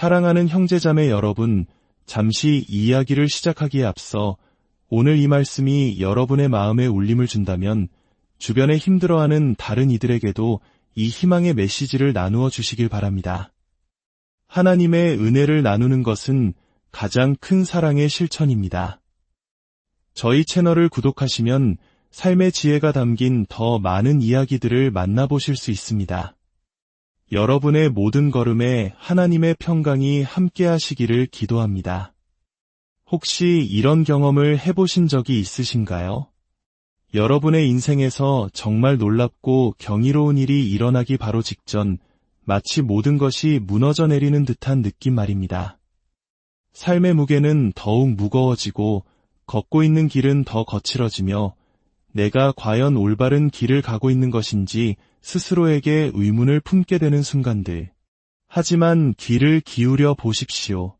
사랑하는 형제자매 여러분, 잠시 이야기를 시작하기에 앞서 오늘 이 말씀이 여러분의 마음에 울림을 준다면 주변에 힘들어하는 다른 이들에게도 이 희망의 메시지를 나누어 주시길 바랍니다. 하나님의 은혜를 나누는 것은 가장 큰 사랑의 실천입니다. 저희 채널을 구독하시면 삶의 지혜가 담긴 더 많은 이야기들을 만나보실 수 있습니다. 여러분의 모든 걸음에 하나님의 평강이 함께 하시기를 기도합니다. 혹시 이런 경험을 해보신 적이 있으신가요? 여러분의 인생에서 정말 놀랍고 경이로운 일이 일어나기 바로 직전 마치 모든 것이 무너져 내리는 듯한 느낌 말입니다. 삶의 무게는 더욱 무거워지고 걷고 있는 길은 더 거칠어지며 내가 과연 올바른 길을 가고 있는 것인지 스스로에게 의문을 품게 되는 순간들. 하지만 귀를 기울여 보십시오.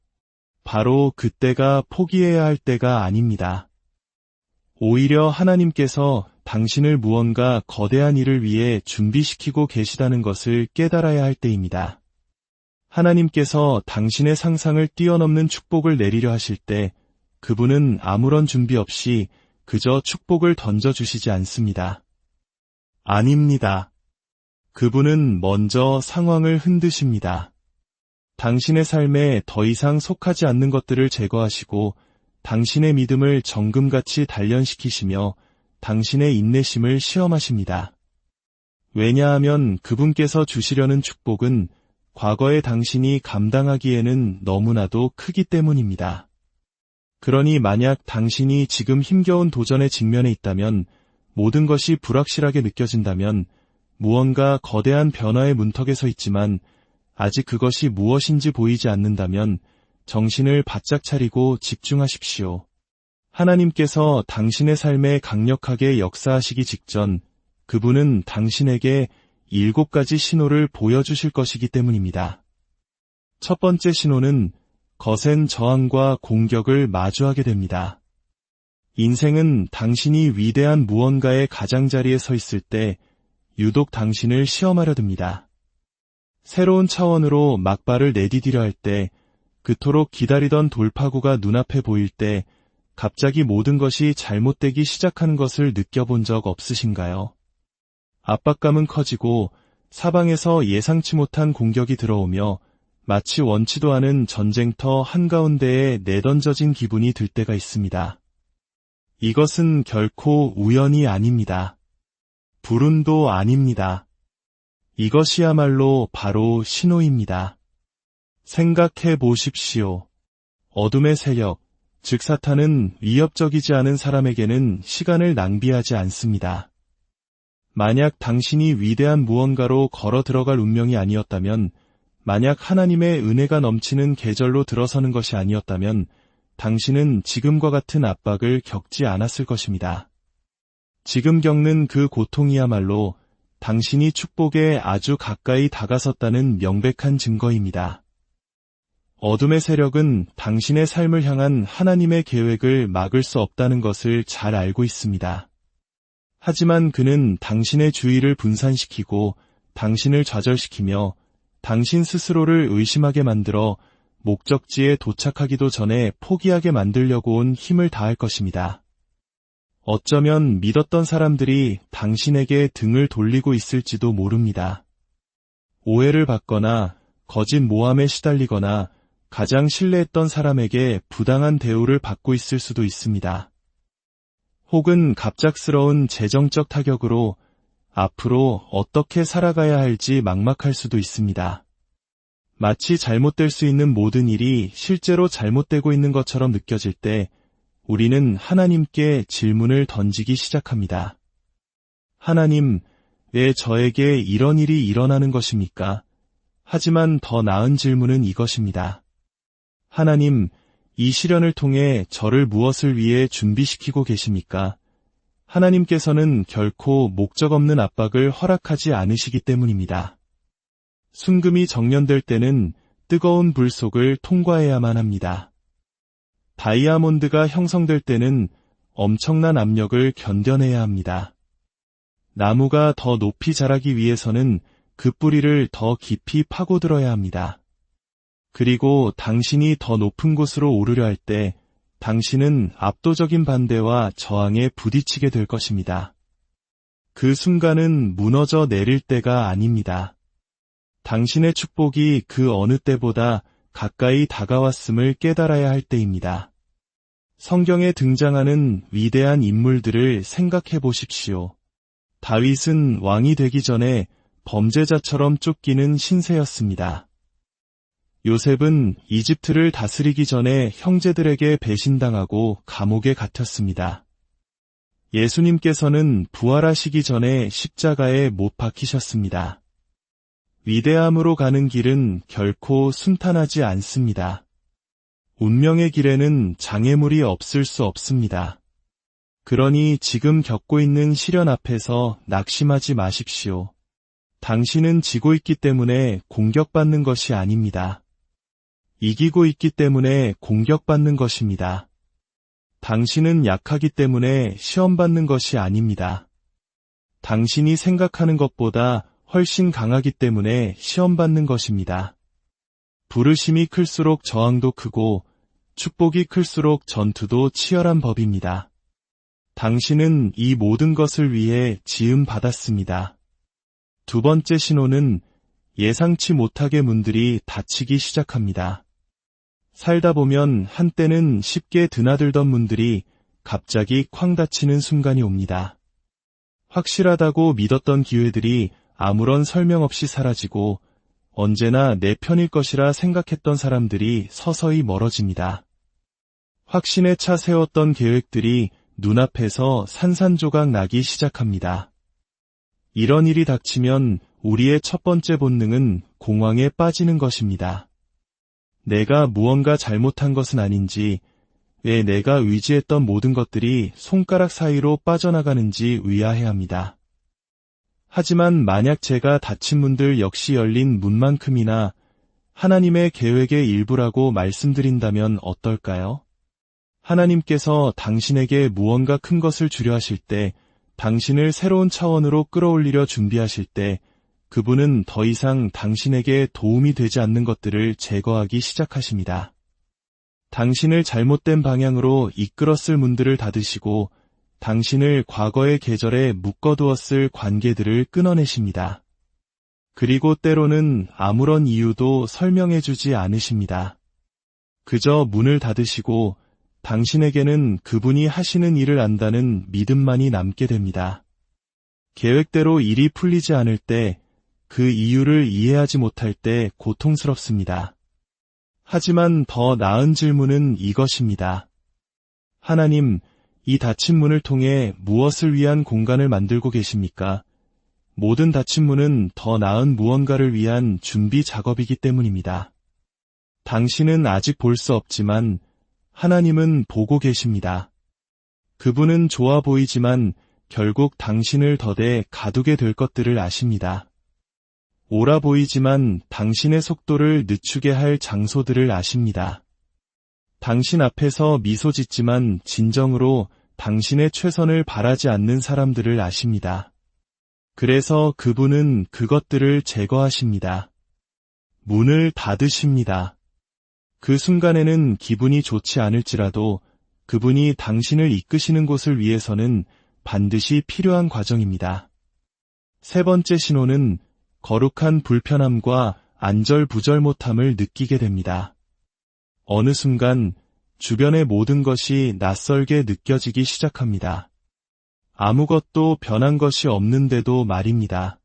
바로 그때가 포기해야 할 때가 아닙니다. 오히려 하나님께서 당신을 무언가 거대한 일을 위해 준비시키고 계시다는 것을 깨달아야 할 때입니다. 하나님께서 당신의 상상을 뛰어넘는 축복을 내리려 하실 때 그분은 아무런 준비 없이 그저 축복을 던져주시지 않습니다. 아닙니다. 그분은 먼저 상황을 흔드십니다. 당신의 삶에 더 이상 속하지 않는 것들을 제거하시고 당신의 믿음을 정금같이 단련시키시며 당신의 인내심을 시험하십니다. 왜냐하면 그분께서 주시려는 축복은 과거의 당신이 감당하기에는 너무나도 크기 때문입니다. 그러니 만약 당신이 지금 힘겨운 도전에 직면해 있다면 모든 것이 불확실하게 느껴진다면 무언가 거대한 변화의 문턱에 서 있지만 아직 그것이 무엇인지 보이지 않는다면 정신을 바짝 차리고 집중하십시오. 하나님께서 당신의 삶에 강력하게 역사하시기 직전 그분은 당신에게 일곱 가지 신호를 보여주실 것이기 때문입니다. 첫 번째 신호는 거센 저항과 공격을 마주하게 됩니다. 인생은 당신이 위대한 무언가의 가장자리에 서 있을 때 유독 당신을 시험하려 듭니다. 새로운 차원으로 막발을 내디디려 할 때, 그토록 기다리던 돌파구가 눈앞에 보일 때, 갑자기 모든 것이 잘못되기 시작하는 것을 느껴본 적 없으신가요? 압박감은 커지고 사방에서 예상치 못한 공격이 들어오며 마치 원치도 않은 전쟁터 한가운데에 내던져진 기분이 들 때가 있습니다. 이것은 결코 우연이 아닙니다. 불운도 아닙니다. 이것이야말로 바로 신호입니다. 생각해 보십시오. 어둠의 세력, 즉 사탄은 위협적이지 않은 사람에게는 시간을 낭비하지 않습니다. 만약 당신이 위대한 무언가로 걸어 들어갈 운명이 아니었다면, 만약 하나님의 은혜가 넘치는 계절로 들어서는 것이 아니었다면, 당신은 지금과 같은 압박을 겪지 않았을 것입니다. 지금 겪는 그 고통이야말로 당신이 축복에 아주 가까이 다가섰다는 명백한 증거입니다. 어둠의 세력은 당신의 삶을 향한 하나님의 계획을 막을 수 없다는 것을 잘 알고 있습니다. 하지만 그는 당신의 주의를 분산시키고 당신을 좌절시키며 당신 스스로를 의심하게 만들어 목적지에 도착하기도 전에 포기하게 만들려고 온 힘을 다할 것입니다. 어쩌면 믿었던 사람들이 당신에게 등을 돌리고 있을지도 모릅니다. 오해를 받거나 거짓 모함에 시달리거나 가장 신뢰했던 사람에게 부당한 대우를 받고 있을 수도 있습니다. 혹은 갑작스러운 재정적 타격으로 앞으로 어떻게 살아가야 할지 막막할 수도 있습니다. 마치 잘못될 수 있는 모든 일이 실제로 잘못되고 있는 것처럼 느껴질 때 우리는 하나님께 질문을 던지기 시작합니다. 하나님, 왜 저에게 이런 일이 일어나는 것입니까? 하지만 더 나은 질문은 이것입니다. 하나님, 이 시련을 통해 저를 무엇을 위해 준비시키고 계십니까? 하나님께서는 결코 목적 없는 압박을 허락하지 않으시기 때문입니다. 순금이 정련될 때는 뜨거운 불 속을 통과해야만 합니다. 다이아몬드가 형성될 때는 엄청난 압력을 견뎌내야 합니다. 나무가 더 높이 자라기 위해서는 그 뿌리를 더 깊이 파고들어야 합니다. 그리고 당신이 더 높은 곳으로 오르려 할 때 당신은 압도적인 반대와 저항에 부딪히게 될 것입니다. 그 순간은 무너져 내릴 때가 아닙니다. 당신의 축복이 그 어느 때보다 가까이 다가왔음을 깨달아야 할 때입니다. 성경에 등장하는 위대한 인물들을 생각해 보십시오. 다윗은 왕이 되기 전에 범죄자처럼 쫓기는 신세였습니다. 요셉은 이집트를 다스리기 전에 형제들에게 배신당하고 감옥에 갇혔습니다. 예수님께서는 부활하시기 전에 십자가에 못 박히셨습니다. 위대함으로 가는 길은 결코 순탄하지 않습니다. 운명의 길에는 장애물이 없을 수 없습니다. 그러니 지금 겪고 있는 시련 앞에서 낙심하지 마십시오. 당신은 지고 있기 때문에 공격받는 것이 아닙니다. 이기고 있기 때문에 공격받는 것입니다. 당신은 약하기 때문에 시험받는 것이 아닙니다. 당신이 생각하는 것보다 훨씬 강하기 때문에 시험받는 것입니다. 부르심이 클수록 저항도 크고 축복이 클수록 전투도 치열한 법입니다. 당신은 이 모든 것을 위해 지음 받았습니다. 두 번째 신호는 예상치 못하게 문들이 닫히기 시작합니다. 살다 보면 한때는 쉽게 드나들던 문들이 갑자기 쾅 닫히는 순간이 옵니다. 확실하다고 믿었던 기회들이 아무런 설명 없이 사라지고 언제나 내 편일 것이라 생각했던 사람들이 서서히 멀어집니다. 확신에 차 세웠던 계획들이 눈앞에서 산산조각 나기 시작합니다. 이런 일이 닥치면 우리의 첫 번째 본능은 공황에 빠지는 것입니다. 내가 무언가 잘못한 것은 아닌지, 왜 내가 의지했던 모든 것들이 손가락 사이로 빠져나가는지 의아해 합니다. 하지만 만약 제가 닫힌 문들 역시 열린 문만큼이나 하나님의 계획의 일부라고 말씀드린다면 어떨까요? 하나님께서 당신에게 무언가 큰 것을 주려 하실 때, 당신을 새로운 차원으로 끌어올리려 준비하실 때, 그분은 더 이상 당신에게 도움이 되지 않는 것들을 제거하기 시작하십니다. 당신을 잘못된 방향으로 이끌었을 문들을 닫으시고 당신을 과거의 계절에 묶어두었을 관계들을 끊어내십니다. 그리고 때로는 아무런 이유도 설명해주지 않으십니다. 그저 문을 닫으시고 당신에게는 그분이 하시는 일을 안다는 믿음만이 남게 됩니다. 계획대로 일이 풀리지 않을 때 그 이유를 이해하지 못할 때 고통스럽습니다. 하지만 더 나은 질문은 이것입니다. 하나님, 이 닫힌 문을 통해 무엇을 위한 공간을 만들고 계십니까? 모든 닫힌 문은 더 나은 무언가를 위한 준비 작업이기 때문입니다. 당신은 아직 볼 수 없지만 하나님은 보고 계십니다. 그분은 좋아 보이지만 결국 당신을 더대 가두게 될 것들을 아십니다. 오라 보이지만 당신의 속도를 늦추게 할 장소들을 아십니다. 당신 앞에서 미소 짓지만 진정으로 당신의 최선을 바라지 않는 사람들을 아십니다. 그래서 그분은 그것들을 제거하십니다. 문을 닫으십니다. 그 순간에는 기분이 좋지 않을지라도 그분이 당신을 이끄시는 곳을 위해서는 반드시 필요한 과정입니다. 세 번째 신호는 거룩한 불편함과 안절부절 못함을 느끼게 됩니다. 어느 순간 주변의 모든 것이 낯설게 느껴지기 시작합니다. 아무것도 변한 것이 없는데도 말입니다.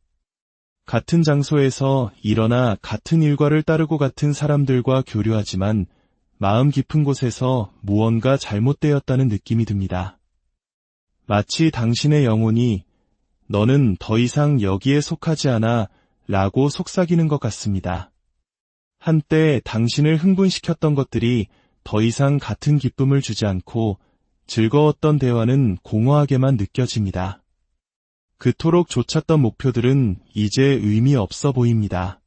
같은 장소에서 일어나 같은 일과를 따르고 같은 사람들과 교류하지만 마음 깊은 곳에서 무언가 잘못되었다는 느낌이 듭니다. 마치 당신의 영혼이 너는 더 이상 여기에 속하지 않아 라고 속삭이는 것 같습니다. 한때 당신을 흥분시켰던 것들이 더 이상 같은 기쁨을 주지 않고 즐거웠던 대화는 공허하게만 느껴집니다. 그토록 쫓았던 목표들은 이제 의미 없어 보입니다.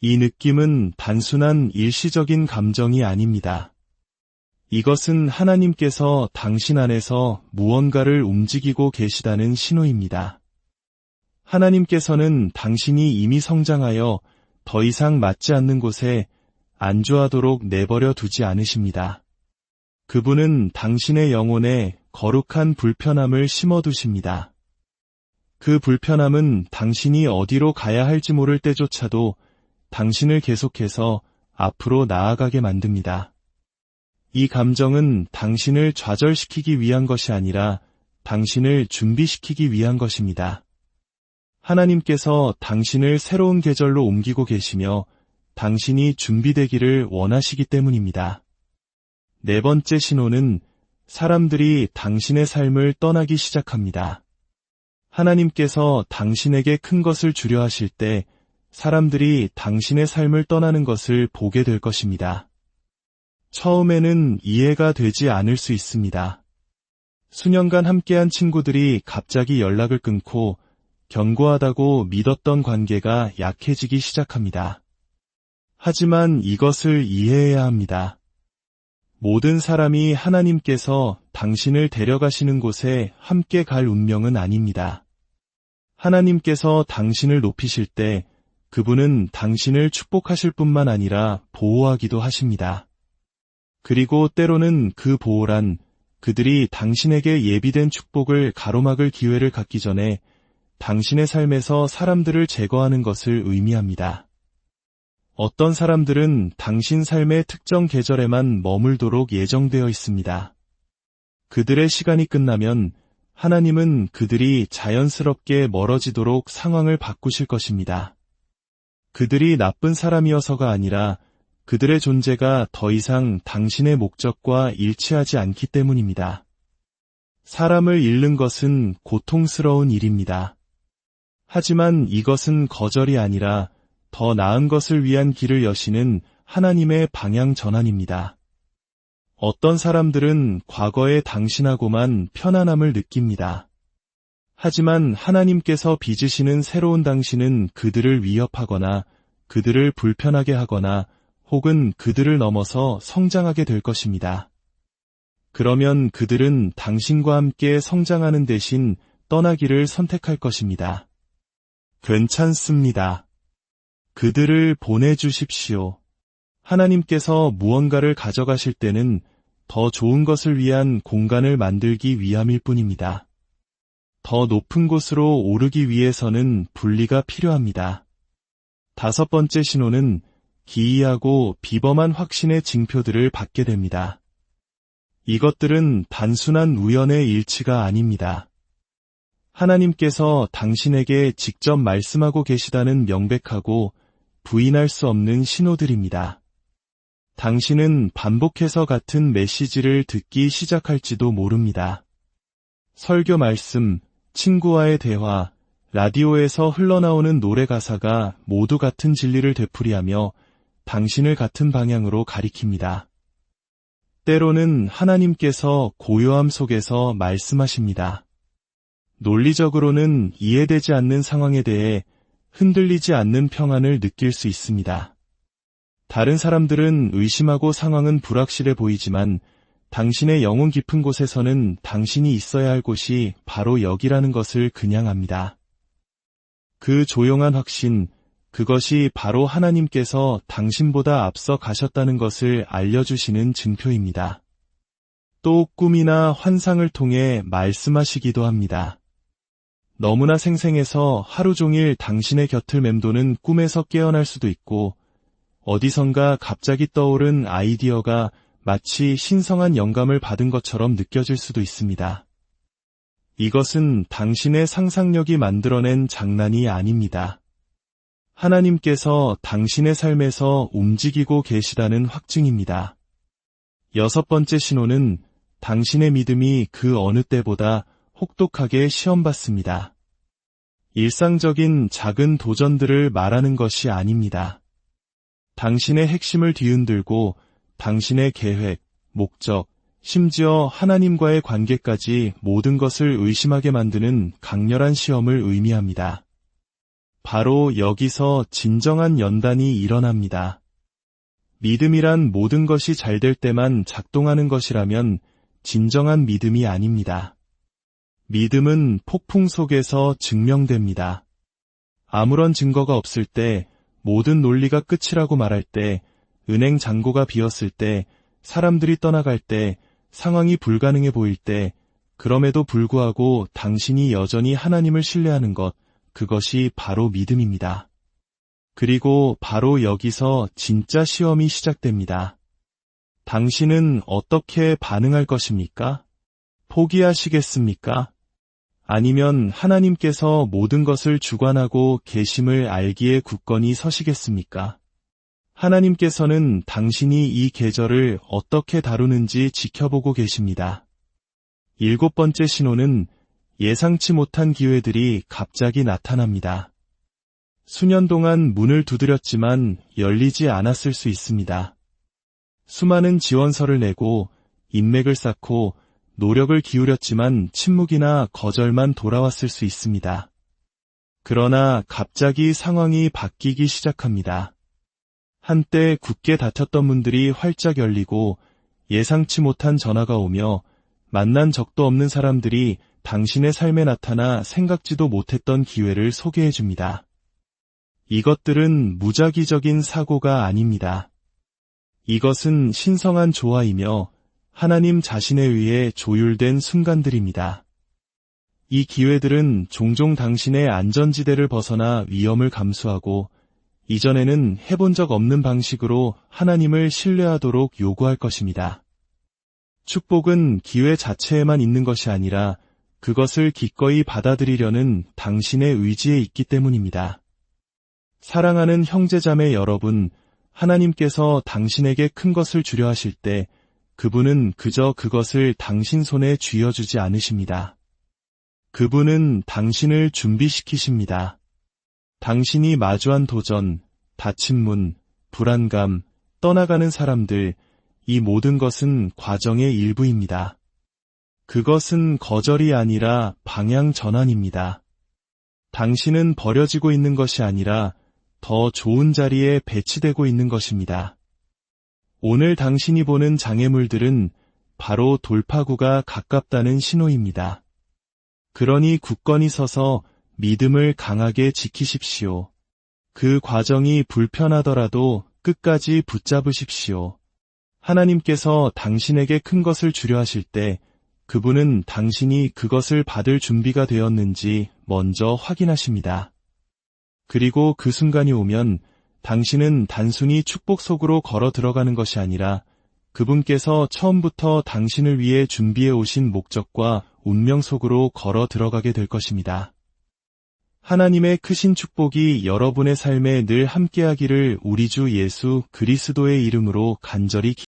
이 느낌은 단순한 일시적인 감정이 아닙니다. 이것은 하나님께서 당신 안에서 무언가를 움직이고 계시다는 신호입니다. 하나님께서는 당신이 이미 성장하여 더 이상 맞지 않는 곳에 안주하도록 내버려 두지 않으십니다. 그분은 당신의 영혼에 거룩한 불편함을 심어두십니다. 그 불편함은 당신이 어디로 가야 할지 모를 때조차도 당신을 계속해서 앞으로 나아가게 만듭니다. 이 감정은 당신을 좌절시키기 위한 것이 아니라 당신을 준비시키기 위한 것입니다. 하나님께서 당신을 새로운 계절로 옮기고 계시며 당신이 준비되기를 원하시기 때문입니다. 네 번째 신호는 사람들이 당신의 삶을 떠나기 시작합니다. 하나님께서 당신에게 큰 것을 주려 하실 때 사람들이 당신의 삶을 떠나는 것을 보게 될 것입니다. 처음에는 이해가 되지 않을 수 있습니다. 수년간 함께한 친구들이 갑자기 연락을 끊고 견고하다고 믿었던 관계가 약해지기 시작합니다. 하지만 이것을 이해해야 합니다. 모든 사람이 하나님께서 당신을 데려가시는 곳에 함께 갈 운명은 아닙니다. 하나님께서 당신을 높이실 때 그분은 당신을 축복하실 뿐만 아니라 보호하기도 하십니다. 그리고 때로는 그 보호란 그들이 당신에게 예비된 축복을 가로막을 기회를 갖기 전에 당신의 삶에서 사람들을 제거하는 것을 의미합니다. 어떤 사람들은 당신 삶의 특정 계절에만 머물도록 예정되어 있습니다. 그들의 시간이 끝나면 하나님은 그들이 자연스럽게 멀어지도록 상황을 바꾸실 것입니다. 그들이 나쁜 사람이어서가 아니라 그들의 존재가 더 이상 당신의 목적과 일치하지 않기 때문입니다. 사람을 잃는 것은 고통스러운 일입니다. 하지만 이것은 거절이 아니라 더 나은 것을 위한 길을 여시는 하나님의 방향 전환입니다. 어떤 사람들은 과거의 당신하고만 편안함을 느낍니다. 하지만 하나님께서 빚으시는 새로운 당신은 그들을 위협하거나 그들을 불편하게 하거나 혹은 그들을 넘어서 성장하게 될 것입니다. 그러면 그들은 당신과 함께 성장하는 대신 떠나기를 선택할 것입니다. 괜찮습니다. 그들을 보내주십시오. 하나님께서 무언가를 가져가실 때는 더 좋은 것을 위한 공간을 만들기 위함일 뿐입니다. 더 높은 곳으로 오르기 위해서는 분리가 필요합니다. 다섯 번째 신호는 기이하고 비범한 확신의 징표들을 받게 됩니다. 이것들은 단순한 우연의 일치가 아닙니다. 하나님께서 당신에게 직접 말씀하고 계시다는 명백하고 부인할 수 없는 신호들입니다. 당신은 반복해서 같은 메시지를 듣기 시작할지도 모릅니다. 설교 말씀, 친구와의 대화, 라디오에서 흘러나오는 노래 가사가 모두 같은 진리를 되풀이하며 당신을 같은 방향으로 가리킵니다. 때로는 하나님께서 고요함 속에서 말씀하십니다. 논리적으로는 이해되지 않는 상황에 대해 흔들리지 않는 평안을 느낄 수 있습니다. 다른 사람들은 의심하고 상황은 불확실해 보이지만 당신의 영혼 깊은 곳에서는 당신이 있어야 할 곳이 바로 여기라는 것을 그냥 합니다. 그 조용한 확신, 그것이 바로 하나님께서 당신보다 앞서 가셨다는 것을 알려주시는 증표입니다. 또 꿈이나 환상을 통해 말씀하시기도 합니다. 너무나 생생해서 하루 종일 당신의 곁을 맴도는 꿈에서 깨어날 수도 있고 어디선가 갑자기 떠오른 아이디어가 마치 신성한 영감을 받은 것처럼 느껴질 수도 있습니다. 이것은 당신의 상상력이 만들어낸 장난이 아닙니다. 하나님께서 당신의 삶에서 움직이고 계시다는 확증입니다. 여섯 번째 신호는 당신의 믿음이 그 어느 때보다 혹독하게 시험받습니다. 일상적인 작은 도전들을 말하는 것이 아닙니다. 당신의 핵심을 뒤흔들고 당신의 계획, 목적, 심지어 하나님과의 관계까지 모든 것을 의심하게 만드는 강렬한 시험을 의미합니다. 바로 여기서 진정한 연단이 일어납니다. 믿음이란 모든 것이 잘 될 때만 작동하는 것이라면 진정한 믿음이 아닙니다. 믿음은 폭풍 속에서 증명됩니다. 아무런 증거가 없을 때, 모든 논리가 끝이라고 말할 때, 은행 잔고가 비었을 때, 사람들이 떠나갈 때, 상황이 불가능해 보일 때, 그럼에도 불구하고 당신이 여전히 하나님을 신뢰하는 것, 그것이 바로 믿음입니다. 그리고 바로 여기서 진짜 시험이 시작됩니다. 당신은 어떻게 반응할 것입니까? 포기하시겠습니까? 아니면 하나님께서 모든 것을 주관하고 계심을 알기에 굳건히 서시겠습니까? 하나님께서는 당신이 이 계절을 어떻게 다루는지 지켜보고 계십니다. 일곱 번째 신호는 예상치 못한 기회들이 갑자기 나타납니다. 수년 동안 문을 두드렸지만 열리지 않았을 수 있습니다. 수많은 지원서를 내고 인맥을 쌓고 노력을 기울였지만 침묵이나 거절만 돌아왔을 수 있습니다. 그러나 갑자기 상황이 바뀌기 시작합니다. 한때 굳게 닫혔던 문들이 활짝 열리고 예상치 못한 전화가 오며 만난 적도 없는 사람들이 당신의 삶에 나타나 생각지도 못했던 기회를 소개해 줍니다. 이것들은 무작위적인 사고가 아닙니다. 이것은 신성한 조화이며 하나님 자신에 의해 조율된 순간들입니다. 이 기회들은 종종 당신의 안전지대를 벗어나 위험을 감수하고 이전에는 해본 적 없는 방식으로 하나님을 신뢰하도록 요구할 것입니다. 축복은 기회 자체에만 있는 것이 아니라 그것을 기꺼이 받아들이려는 당신의 의지에 있기 때문입니다. 사랑하는 형제자매 여러분, 하나님께서 당신에게 큰 것을 주려 하실 때 그분은 그저 그것을 당신 손에 쥐어주지 않으십니다. 그분은 당신을 준비시키십니다. 당신이 마주한 도전, 닫힌 문, 불안감, 떠나가는 사람들, 이 모든 것은 과정의 일부입니다. 그것은 거절이 아니라 방향 전환입니다. 당신은 버려지고 있는 것이 아니라 더 좋은 자리에 배치되고 있는 것입니다. 오늘 당신이 보는 장애물들은 바로 돌파구가 가깝다는 신호입니다. 그러니 굳건히 서서 믿음을 강하게 지키십시오. 그 과정이 불편하더라도 끝까지 붙잡으십시오. 하나님께서 당신에게 큰 것을 주려 하실 때 그분은 당신이 그것을 받을 준비가 되었는지 먼저 확인하십니다. 그리고 그 순간이 오면 당신은 단순히 축복 속으로 걸어 들어가는 것이 아니라 그분께서 처음부터 당신을 위해 준비해 오신 목적과 운명 속으로 걸어 들어가게 될 것입니다. 하나님의 크신 축복이 여러분의 삶에 늘 함께하기를 우리 주 예수 그리스도의 이름으로 간절히